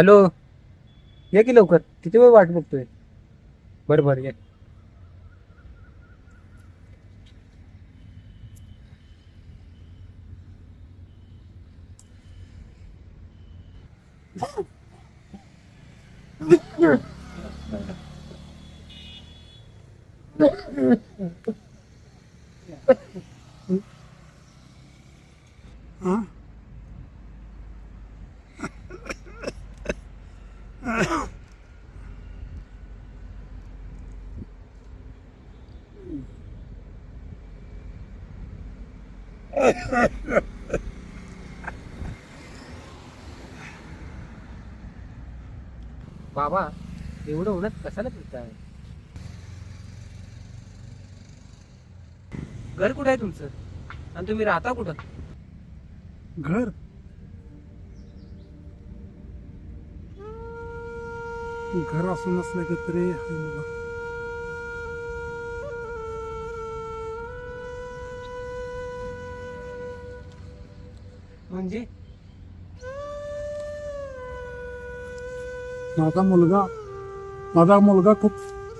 Hello? ये की लवकर. किती वेळ वाट बघतोय? बरं बरं ये बाबा एवढं उन्हात कशाला फिरताय? घर कुठं आहे तुमचं? आणि तुम्ही राहता कुठं? घर? घर असून नसलं की तरी आहे मला. म्हणजे? माझा मुलगा माझा मुलगा खूप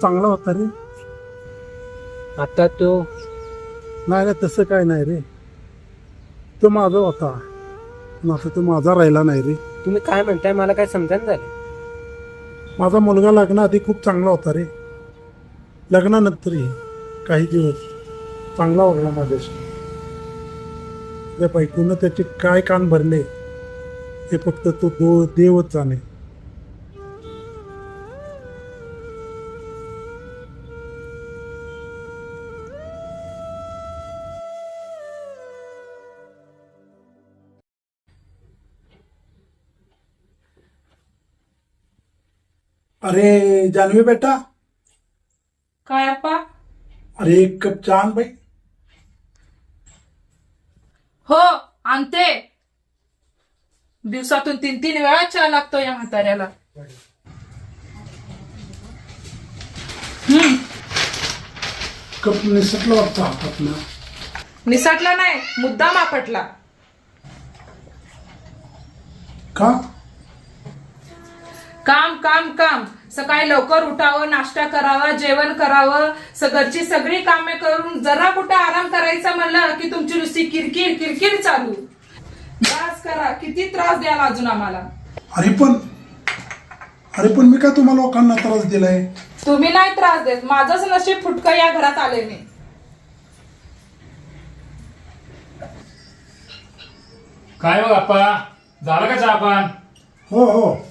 चांगला होता रे. आता तो? नाही रे तसं काय नाही रे. तो माझा होता. पण आता तो माझा राहिला नाही रे. तुम्ही काय म्हणताय? मला काय समजायला झालं? माझा मुलगा लग्नाआधी खूप चांगला होता रे. लग्नानंतरही काही दिवस चांगला वागला माझ्याशी. त्या बायकोनं त्याचे काय कान भरले हे फक्त तो दो देवच जाणे. अरे जानवी बेटा। काय अप्पा अरे एक कप चहा आण बाई। हो आणते. दिवसातून तीन तीन वेळा चहा लागतो या म्हाताऱ्याला. हम्म. कप निसटला वाटतं हातातनं। निसटला नाही मुद्दाम आपटला. का? काम काम काम. सकाळी लवकर उठावं नाश्ता करावा जेवण करावं. स- घरची सगळी कामे करून जरा कुठं आराम करायचा म्हणलं की तुमची नुसती किरकिर किरकिर चालू. त्रास करा. किती त्रास द्याल अजून आम्हाला. अरे पण अरे पण मी काय तुम्हाला लोकांना त्रास दिलाय? तुम्ही नाही त्रास देत. माझंच नशीब फुटकं या घरात आले मी. काय हो आप्पा? झालं का चहा पान? हो हो.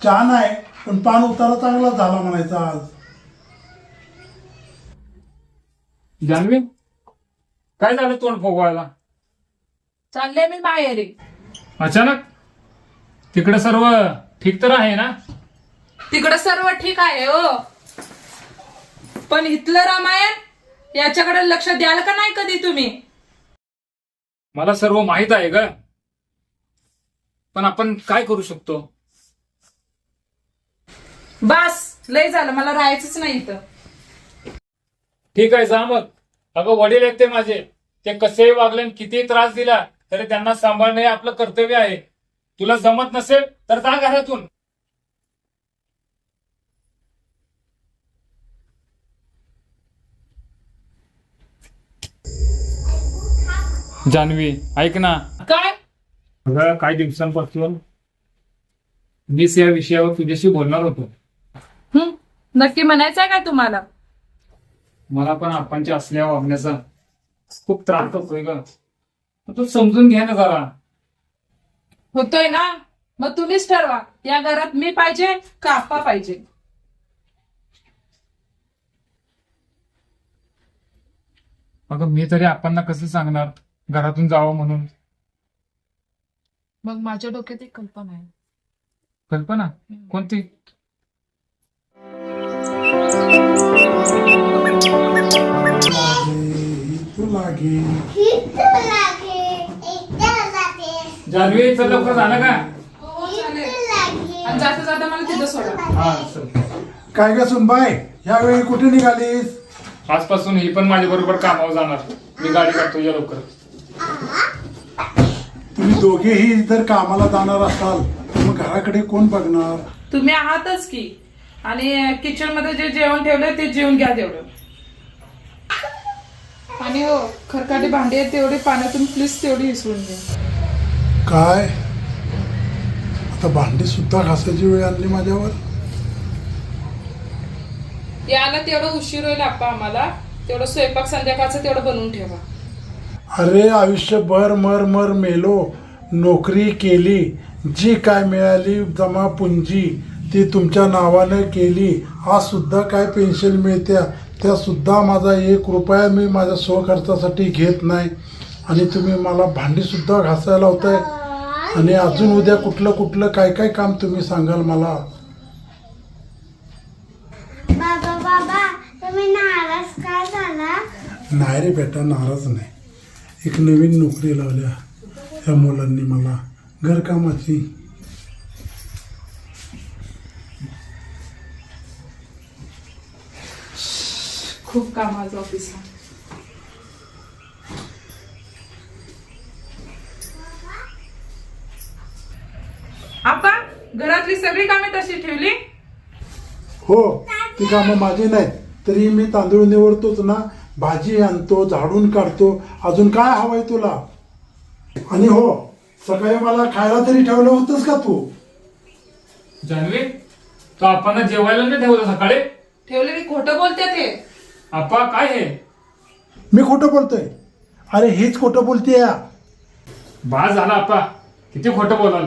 चहा नाही पण पान उतारा चांगला झाला म्हणायचा आज. जान्हवी काय झालं तोंड फोगवायला? चालले मी माहेरी अचानक? तिकडे सर्व ठीक तर आहे ना? तिकडं सर्व ठीक आहे हो. पण इथलं रामायण याच्याकडे लक्ष द्याल का नाही कधी तुम्ही? मला सर्व माहीत आहे ग. पण आपण काय करू शकतो? बास लय झालं मला राहायचंच नाही इथं. ठीक आहे जा मग. अगं वडील आहेत ते माझे. ते कसेही वागले आणि कितीही त्रास दिला तरी त्यांना सांभाळणे हे आपलं कर्तव्य आहे. तुला जमत नसेल तर जा घरातून. जान्हवी ऐक ना. काय? अगं काही दिवसांपासून मीच या विषयावर तुझ्याशी बोलणार होतो. नक्की म्हणायचंय काय तुम्हाला? मला पण आपणच्या असल्या वागण्याचा खूप त्रास होतोय ग. तू समजून घे ना जरा. होतोय ना? मग तुम्हीच ठरवा. या घरात मी पाहिजे का आप्पा पाहिजे? अगं मी तरी आपण कसं सांगणार? घरातून जावं म्हणून. मग माझ्या डोक्यात एक कल्पना आहे. कल्पना? कोणती? जान्हवी चल लवकर झालं का? हो चालेल. आणि जाता जाता मला तिथं सोडा. हा चल. काय ग सुनबाई यावेळी कुठे निघालीस? आजपासून ही पण माझ्या बरोबर कामावर जाणार. मी गाडी काढतो या लवकर. तुम्ही दोघेही जर कामाला जाणार असाल तर मग घराकडे कोण बघणार? तुम्ही आहातच की. आणि किचनमध्ये जे जेवण ठेवलंय ते जेवण घ्या तेवढं. आणि हो खरकाटी भांडी आहेत तेवढे पाण्यातून प्लीज तेवढी विसरून घ्या. काय? आता भांडी सुद्धा घासायची वेळ आणली माझ्यावर. याला तेवढं उशीर होईल आप्पा आम्हाला. तेवढं स्वयंपाक संध्याकाळचं तेवढं बनवून ठेवा. अरे आयुष्यभर मर मर मेलो नोकरी केली जी काय मिळाली जमा पुंजी ती तुमच्या नावानं केली. आज सुद्धा काय पेन्शन मिळत्या त्या सुद्धा माझा एक रुपया मी माझ्या स्वखर्चासाठी घेत नाही. आणि तुम्ही मला भांडी सुद्धा घासायला लावताय. आणि अजून उद्या कुठलं कुठलं काय काय काम तुम्ही सांगाल मला? बाबा बाबा तुम्ही नाराज का झाला? नाही रे बेटा नाराज नाही. एक नवीन नोकरी लावल्या या मुलांनी मला. घरकामाची. खूप काम आज ऑफिसला. आप्पा घरातली सगळी कामे तशी ठेवली? हो ती कामं माझी नाहीत. तरी मी तांदूळ निवडतोच ना भाजी आणतो झाडून काढतो. अजून काय हवंय तुला? आणि हो सकाळी मला खायला तरी ठेवलं होतंस का तू? जान्हवी तो आपण जेवायला नाही ठेवलं सकाळी? ठेवले मी खोटं बोलते ते. आपा काय हे? मी खोटं बोलतोय. अरे हेच खोटं बोलते या बा झाला आपा. किती खोटं बोलाल?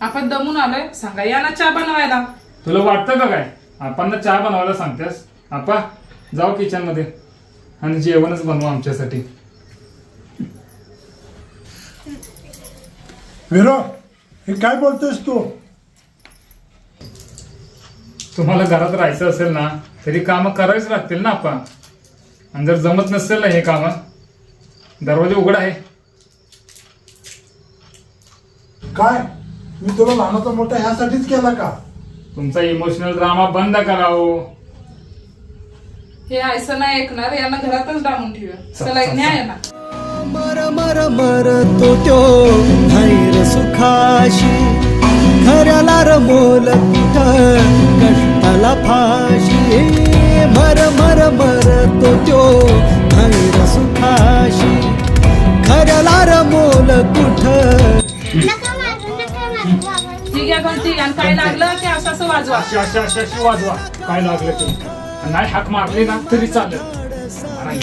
आपण दमून आलोय. सांगा या ना चहा बनवायला. तुला वाटतं का काय? आपण चहा बनवायला सांगतेस. आपा जाऊ किचनमध्ये. आणि जेवणच बनवा आमच्यासाठी. विरो हे काय बोलतोयस तू? तुम्हाला घरात राहायचं असेल ना तरी कामं करावीच लागतील ना आपा आणि जर जमत नसेल ना हे कामं दरवाजा उघड आहे. काय? मी तुला लहानाचा मोठा ह्यासाठीच केला का? तुमचा इमोशनल ड्रामा बंद हो. करावं हे ऐसं नाही ऐकणार यांना घरातच डांबून ठेवूया. चला एक न्याय ना. मर मर मर तो त्यो धैर्य सुखाशी. खऱ्याला रमोल कुठ कष्टाला फाशी. मर मर मर तो त्यो धैर्य सुखाशी. खऱ्याला रमोल कुठ. नका मारू नका मारू बाबा ठीक आहे? घंटी आणि काय लागलं की असं असं वाजवा? अशी अशी अशी अशी वाजवा. काय लागलं ते? आणि नाही हाक मारली ना तरी नाही.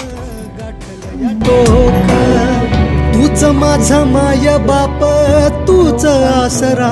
डोक तूच माझा माय बाप तूच आसरा.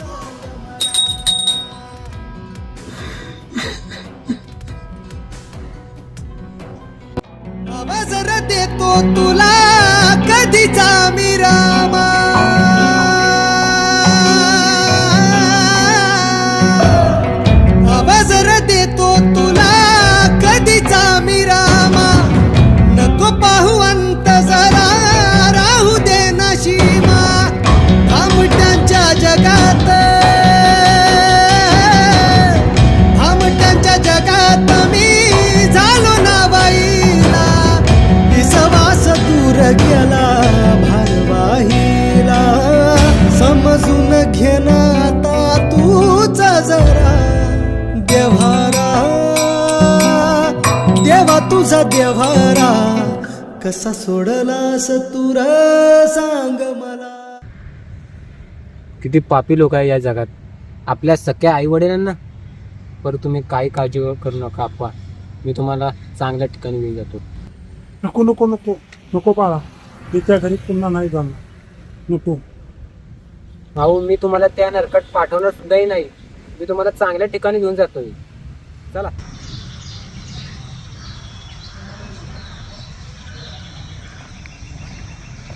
र तुझा देव्हारा कसा सोडलास तुर सांग मला. किती पापी लोक आहे या जगात. आपल्या सख्या आई वडिलांना पर तुम्ही काही काळजी करू नका आपा मी तुम्हाला चांगल्या ठिकाणी घेऊन जातो. नको नको नको. नको बाळा. मी त्या घरी पुन्हा नाही जाणार. नको. भाऊ मी तुम्हाला त्या नरकट पाठवणार सुद्धाही नाही. मी तुम्हाला चांगल्या ठिकाणी घेऊन जातोय. चला.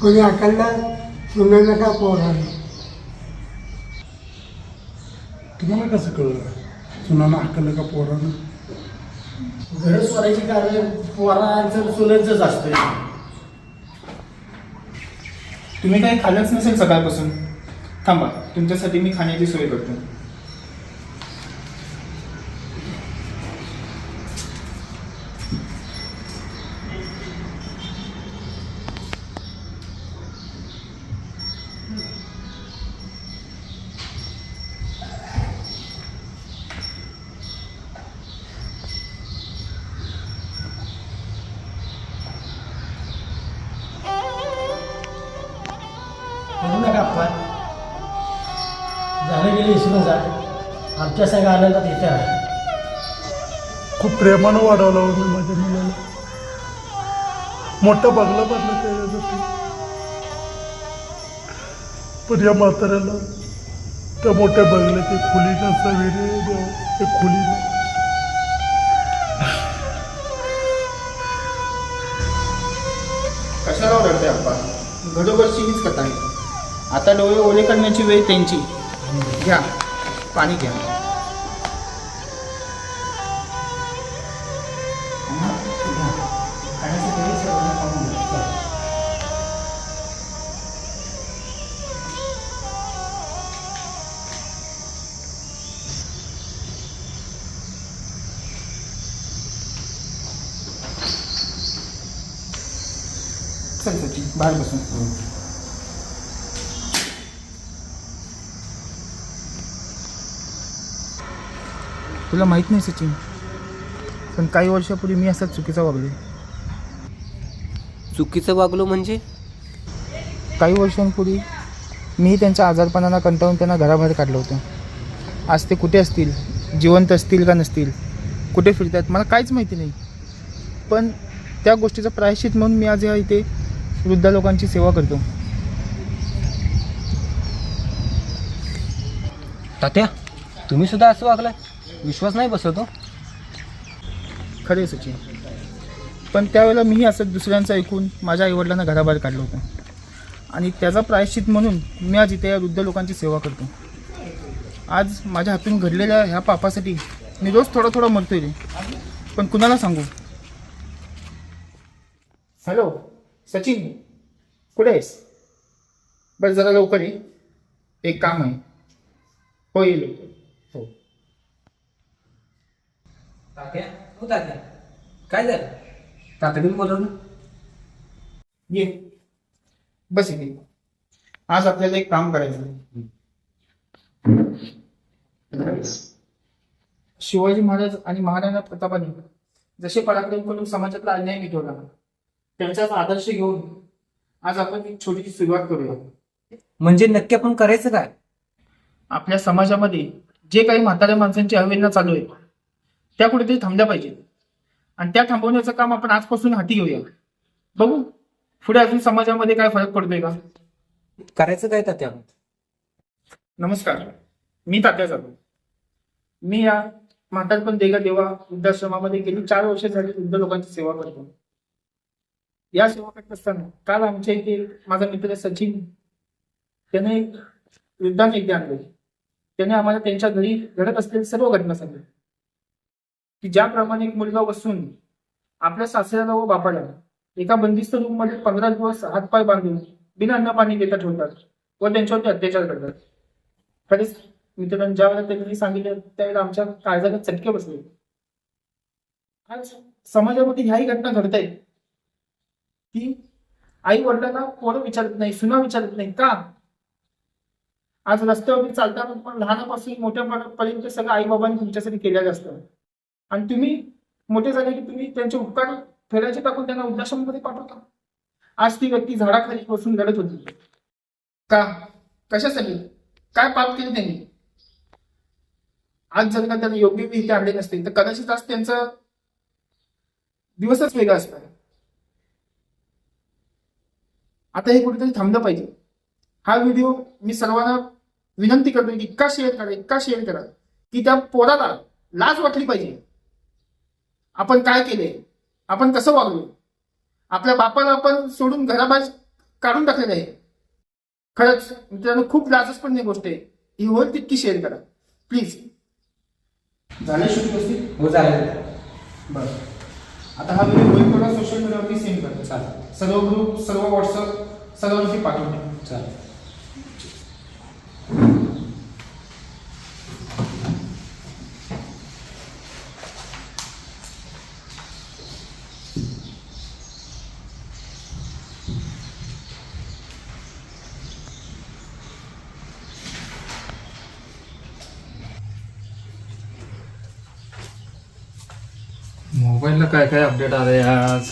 कोणी आकांना सुनायला का पोराने तुम्हाला कसं कळलं? सुनाना हाकलं का पोरानं घर स्वरायची कारण पोरांचं सुनेचंच असतं तुम्ही काही खाल्लंच नसेल सकाळपासून? थांबा तुमच्यासाठी मी खाण्याची सोय करतो. आमच्या सगळ्या आनंदात खूप प्रेमानं वाढवलं मी माझ्या मुलाला. मोठं बंगला बांधलं त्याच्यासाठी. पण या म्हाताऱ्याला त्या मोठ्या बंगल्याची खोली नसावी रे देवा ते खोली नाही. कशाला ओरडते अप्पा घडोघरची हीच कथा आहे आता डोळे ओले करण्याची वेळ त्यांची. घ्या पाणी घ्या. तुला माहीत नाही सचिन. पण काही वर्षापूर्वी मी असाच चुकीचा वागले. चुकीचं वागलो म्हणजे? काही वर्षांपूर्वी मी त्यांच्या आजारपणाला कंटाळून त्यांना घराबाहेर काढलं होतं. आज ते कुठे असतील? जिवंत असतील का नसतील? कुठे फिरतात? मला काहीच माहिती नाही. पण त्या गोष्टीचं प्रायश्चित म्हणून मी आज या इथे वृद्ध लोकांची सेवा करतो. तात्या तुम्ही सुद्धा असं वागलाय विश्वास नाही बसवतो. खरे सचिन. पण त्यावेळेला मीही असं दुसऱ्यांचं ऐकून माझ्या आईवडिलांना घराबाहेर काढलं होतं. आणि त्याचा प्रायश्चित म्हणून मी आज इथे या वृद्ध लोकांची सेवा करतो. आज माझ्या हातून घडलेल्या ह्या पापासाठी मी रोज थोडा थोडा मरतोय रे. पण कुणाला सांगू? हॅलो सचिन कुठे आहेस? बरं जरा लवकर ये. एक काम आहे. हो ये लवकर हो तात्या हो तात्या. काय झालं? तातडीने बोलवलं? ये. बस इथे. आज आपल्याला एक काम करायचं आहे. शिवाजी महाराज आणि महाराणा प्रतापाने जसे पराक्रम करून समाजातला अन्याय मिटवला त्यांचाच आदर्श घेऊन आज आपण एक छोटीशी सुरुवात करूया. म्हणजे नक्की आपण करायचं काय? आपल्या समाजामध्ये जे काही म्हाताऱ्या माणसांची अवहेलना चालू आहे त्या कुठेतरी थांबल्या पाहिजेत. आणि त्या थांबवण्याचं काम आपण आजपासून हाती घेऊया. बघू. पुढे अजून समाजामध्ये काय फरक पडतोय का? करायचं काय तात्या? नमस्कार. मी तात्या जाधव. मी या म्हातारपण देगा देवा वृद्धाश्रमामध्ये गेली चार वर्ष झाली वृद्ध लोकांची सेवा करतो. या सेवा करत असताना काल आमच्या इथे माझा मित्र सचिन त्याने वृद्धांना इथे आणले त्याने आम्हाला त्यांच्या घरी घडत असलेली सर्व घटना सांगितली की ज्याप्रमाणे एक मुलगा बसून आपल्या सासऱ्याला व बापाला एका बंदिस्त रूममध्ये पंधरा दिवस हातपाय बांधून बिना अन्न पाणी देता ठेवतात व त्यांच्यावरती अत्याचार करतात. खरेच मित्रांनो ज्या वेळेला त्यांनी सांगितलं त्यावेळेला आमच्या काळजाला चटके बसले. आज समाजामध्ये ह्याही घटना घडत आहेत की आई वडिलांना पोरं विचारत नाही सुना विचारत नाही का? आज रस्त्यावरती चालताना पण लहानापासून मोठ्यापर्यंत सगळं आई बाबांनी तुमच्यासाठी केलेलं असतं. आणि तुम्ही मोठे झाले की तुम्ही त्यांचे उपकार फेडायचे टाकून त्यांना वृद्धाश्रममध्ये पाठवता. आज ती व्यक्ती झाडाखाली बसून लढत होती. का? कशासाठी? काय पाप केले त्यांनी? आज जर का त्यांना योग्य वेळी इथे आणले नसते तर कदाचित आज त्यांचा दिवसच वेगळा असणार. आता हे कुठेतरी थांबलं पाहिजे. हा व्हिडिओ मी सर्वांना विनंती करतो की इतका शेअर करा इतका शेअर करा की त्या पोराला लाज वाटली पाहिजे. आपण काय केले? आपण कसं वागलो? आपल्या बापाला आपण सोडून घराबाहेर काढून टाकलेलं आहे खरंच मित्रांनो खूप लाजस्पद गोष्ट आहे. ही होईल तितकी शेअर करा. प्लीज झाले हो चालेल बरं. आता हा व्हिडिओ होईल थोडा सोशल मीडियावरती सेंड करतो. चालेल. सर्व ग्रुप सर्व व्हॉट्सअप सर्वांवरती पाठवतो चालेल. काय काय अपडेट आलंय आज?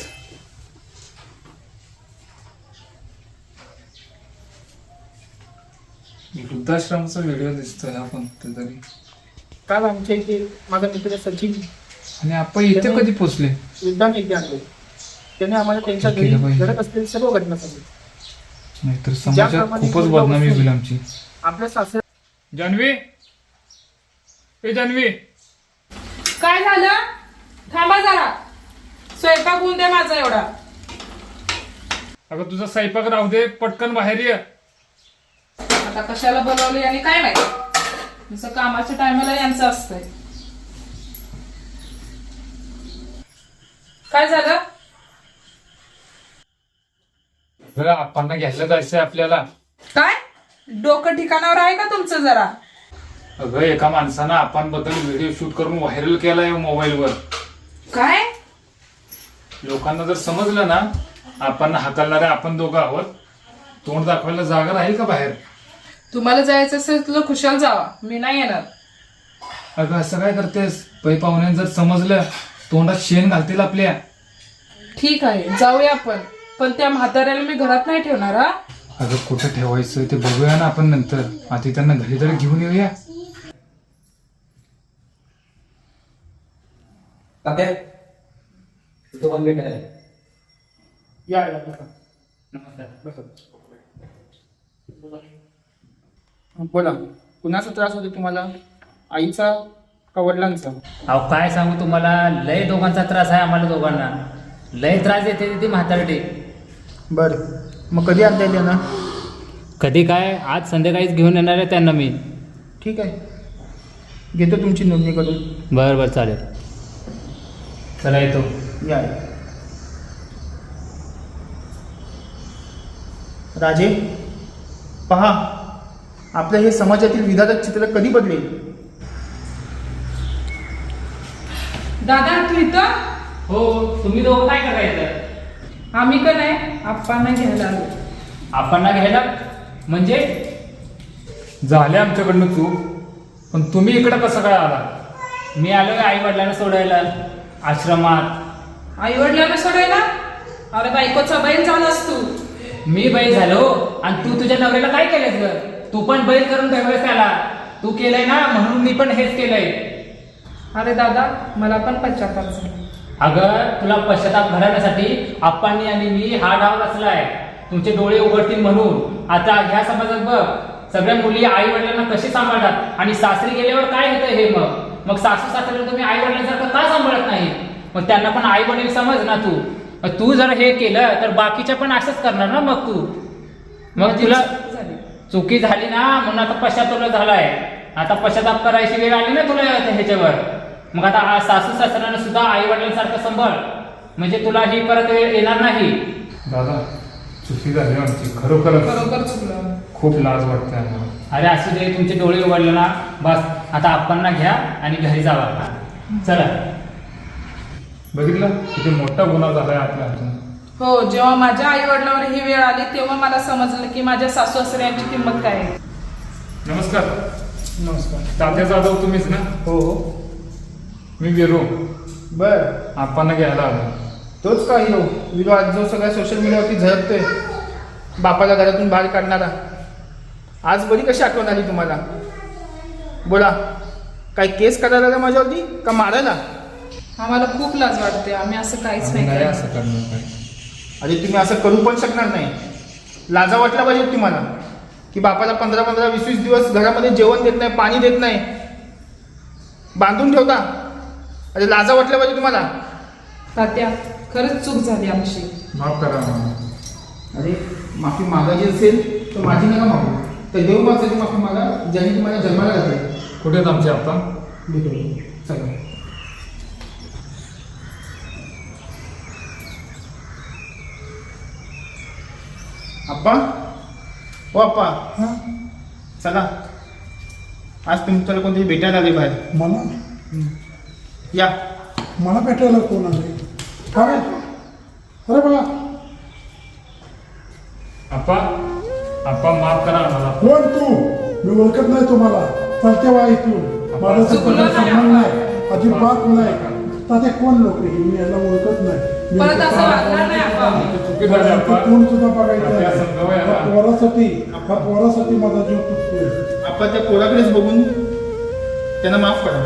वृद्धाश्रमचा व्हिडिओ दिसतोय आपण तरी काल आमच्या इथे माझा मित्र सचिन आणि आपण इथे कधी पोचले वृद्धांनी इथे आणले त्याने आम्हाला त्यांच्या घरी. घडत असलेली सर्व घटना सांगितली नाहीतर समाजात ज्याप्रमाणे खूपच मुलगा बदनामी होईल आमची. आपल्या सासऱ्या जान्हवी? ए जान्हवी. काय झालं? थांबा जरा. स्वयंपाक होऊन दे माझा एवढा? अगं तुझा स्वयंपाक राहू दे पटकन बाहेर ये. आता कशाला बोलावली आणि काय माहिती? जसं कामाच्या टायमाला यांचं असतंय. काय झालं? आपण घ्यायला जायचंय आपल्याला. काय? डोकं ठिकाणावर आहे का तुमचं जरा? अगं एका माणसानं आपण बद्दल व्हिडिओ शूट करून व्हायरल केलाय मोबाईलवर. काय? लोकांना जर समजलं ना आपण हाकलणारे आपण दोघं आहोत तोंड दाखवायला जागा राहील का बाहेर? तुम्हाला जायचं असेल तर खुशाल जावा. मी नाही येणार. अगं असं काय करतेस? पै पाहुण्यानं जर समजलं तोंडात शेण घालतील आपल्या. ठीक आहे जाऊया आपण. पण त्या म्हाताऱ्याला मी घरात नाही ठेवणार हा? अगं कुठं ठेवायचं ते बघूया ना आपण नंतर. आधी त्यांना घरी तरी घेऊन येऊया. तात्या तो पण भेटायला या या बसा. बसा. बोला कुणाचा त्रास होतो तुम्हाला? आईचा का वडिलांचा? अहो काय सांगू तुम्हाला? लय दोघांचा त्रास आहे आम्हाला दोघांना. लय त्रास देते ती म्हातारडी बर. मग कधी आणता येईल ना कधी काय? आज संध्याकाळीच घेऊन येणार आहे त्यांना मी. ठीक आहे. घेतो तुमची नोंदणी करून. बरं बरं चालेल. चला येतो. या. राजे पहा आपल्या हे समाजातील विधारक चित्र कधी बदलेल? दादा तू इथं? हो तुम्ही दोघं काय करायचं आम्ही का नाही? आप्पांना घ्यायला आलो. आपण घ्यायला? म्हणजे? झाले आमच्याकडनं चूक. पण तुम्ही इकडे कसं काय आला? मी आलोय आई वडिलांना सोडायला आश्रमात. आई वडिलांना सोडायला अरे बायकोचा बैल झालास तू? मी बैल झालो. आणि तू तुझ्या नवऱ्याला काय केलंस ग? तू पण बैल करून ठेवलंस त्याला तू केलंय ना म्हणून मी पण हेच केलंय. अरे दादा मला पण पश्चाताप झाला. अगं तुला पश्चाताप घडवण्यासाठी आप्पांनी आणि मी हा डाव रचलाय. तुमचे डोळे उघडतील म्हणून. आता ह्या समाजात बघ सगळ्या मुली आई वडिलांना कशी सांभाळतात? आणि सासरी गेल्यावर काय होतं हे मग? मग सासू सासऱ्याला तुम्ही आई वडिलांसारखं का सांभाळत नाही? मग त्यांना पण आई वडील समज ना तू. मग तू जर हे केलं तर बाकीच्या पण असंच करणार ना मग तू. मग माझी तुला चूक झाली. ना म्हणून आता पश्चाताप झालाय. आता पश्चाताप करायची वेळ आली ना तुला ह्याच्यावर. मग आता सासू सासऱ्यांना सुद्धा आई वडिलांसारखं सांभाळ. म्हणजे तुला ही परत वेळ येणार नाही. दादा चुकी झाली आमची. खरोखरच बरोबर चुकलं. खूप लाज वाटते आम्हाला. अरे असू दे तुमचे डोळे उघडले ना. बस आता आपणना घ्या आणि घरी जावा. चला. बघितलं? किती मोठा गुन्हा झालाय आपल्या हातून हो जेव्हा माझ्या आई वडिलांवर ही वेळ आली तेव्हा मला समजलं की माझ्या सासू सासऱ्यांची किंमत काय आहे. नमस्कार. नमस्कार. तात्या जाधव तुम्हीच ना? हो हो. मी विरू बर. आपण घ्यायला आलो. तोच का हिरो? विरो आज जो सगळ्या सोशल मीडियावरती झळकतोय. बापाला घरातून बाहेर काढणारा. आज बरी कशी आठवण आली तुम्हाला? बोला. काय केस करायला आला माझ्यावरती? का मारायला? आम्हाला खूप लाज वाटते. आम्ही असं काहीच नाही असं करणार काय अरे तुम्ही असं करू पण शकणार नाही. लाजा वाटला पाहिजे तुम्हाला की बापाला पंधरा पंधरा वीस वीस दिवस घरामध्ये जेवण देत नाही पाणी देत नाही. बांधून ठेवता. अरे लाजा वाटल्या पाहिजे तुम्हाला? तात्या खरंच चूक झाली आमची. माफ करा आम्हाला. अरे माफी मागायची असेल तर माझी नका मागू. तर देव माणसाची माफी मागा ज्याने तुम्हाला जन्माला घातले. कुठे आहेत आमचे भेटू चला. अप्पा हो अप्पा हां? चला. आज तुमच्याला कोणतरी भेटायला आले बाहेर. मला? या. मला भेटायला कोण आले? काय अरे बघा आप्पा आप्पा माफ करा आम्हाला. कोण तू? मी ओळखत नाही तुम्हाला. चालते वा इथून. माझा संबंध. नाही. अजिबात नाही. ताते कोण लोक? ही मी याला ओळखत नाही. परत याचं असं वागणार नाही आपण. कोण सुद्धा बघायचं पोरासाठी पोरासाठी माझा जीव तुटतोय. आपण त्या पोराकडेच बघून त्यांना माफ करा.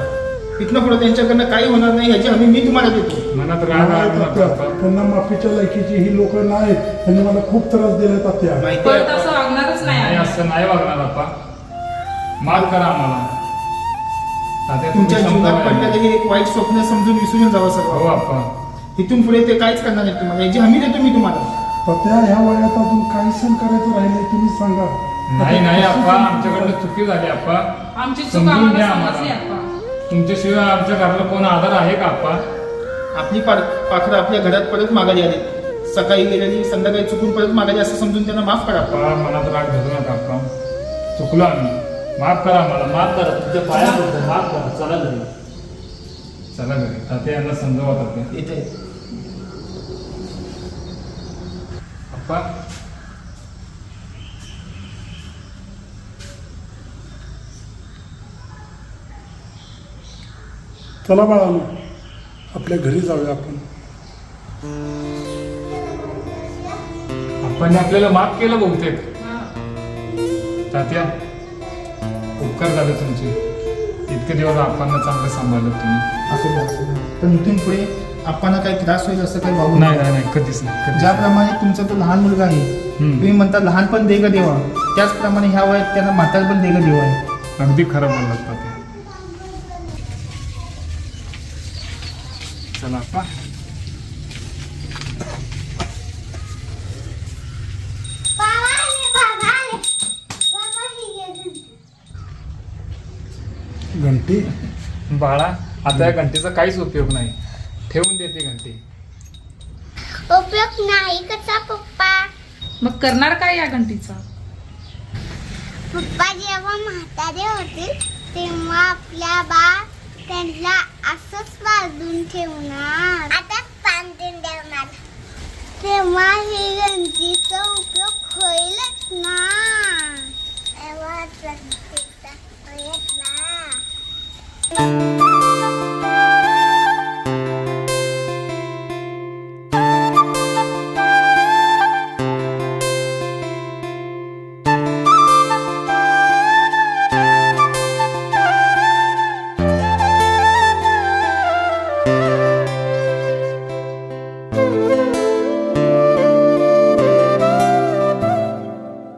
तिथनं पुढे त्यांच्याकडनं काही होणार नाही ह्याची हमी मी तुम्हाला देतो. मनात राग नका माफीच्या लायकीची ही लोक नाहीत. त्यांनी मला खूप त्रास दिला तात्या. माहिती परत आहे असं वागणारच नाही नाही आम्ही. असं नाही वागणार आप्पा माफ करा आम्हाला. तात्या तुम्ही तुमच्या जीवनात समजावं पडलेलं याला. हे एक वाईट स्वप्न समजून विसरून जावं हो सर्व आप्पा इथून पुढे ते काहीच करणार नाही तुम्हाला. याची हमी देतो मी तुम्हाला. तात्या ह्या वयात अजून काही सण करायचं राहिले तुम्ही सांगा. नाही नाही आप्पा आमच्याकडनं चुकी झाली आप्पा. आमची चूक समजून आम्हाला घ्या समजली आम्हाला. आपण तुमच्याशिवाय आमच्या घराला कोण आधार आहे का आप्पा? आपली पार पाखरं आपल्या घरात परत मागायला आली. सकाळी गेलेली संध्याकाळी चुकून परत मागायली असं समजून त्यांना माफ करा. आप्पा मनात राग धरू नका आप्पा. चुकलो आम्ही. माफ करा आम्हाला. माफ माफ करा. तुमच्या पाया पडतो माफ करा. चला घरी. चला घरी. तात्या यांना समजावा तात्या येते आप्पा. चला बाळानो आपल्या घरी जाऊया आपण. आपण आपल्याला माफ केलं बहुतेक. तात्या उपकार झाले तुमचे. इतके दिवस आपण चांगलं सांभाळलं तुम्ही असू द्या असू द्या पण इथून पुढे आपल्याला काही त्रास होईल असं काही वागू नाही नका. नाही नाही कधीच नाही कधीच नाही. ज्याप्रमाणे तुमचा तो लहान मुलगा आहे हम्म. तुम्ही म्हणता लहानपण देग देवा त्याचप्रमाणे ह्या वयात त्यांना म्हातारपण देग देवा आहे अगदी खरं बोललात चला आप्पा घंटी. बाळा आता या घंटेचा काहीच उपयोग नाही. ठेवून देते घंटी. उपयोग नाही कसा पप्पा? मग करणार काय या घंटीचा? पप्पा जेव्हा म्हातारे होतील तेव्हा आपल्या बा त्यांना असंच बांधून ठेवणार. आता बांधून ठेवणार तेव्हा हे गंजीचा उपयोग होईलच ना. तेव्हा Música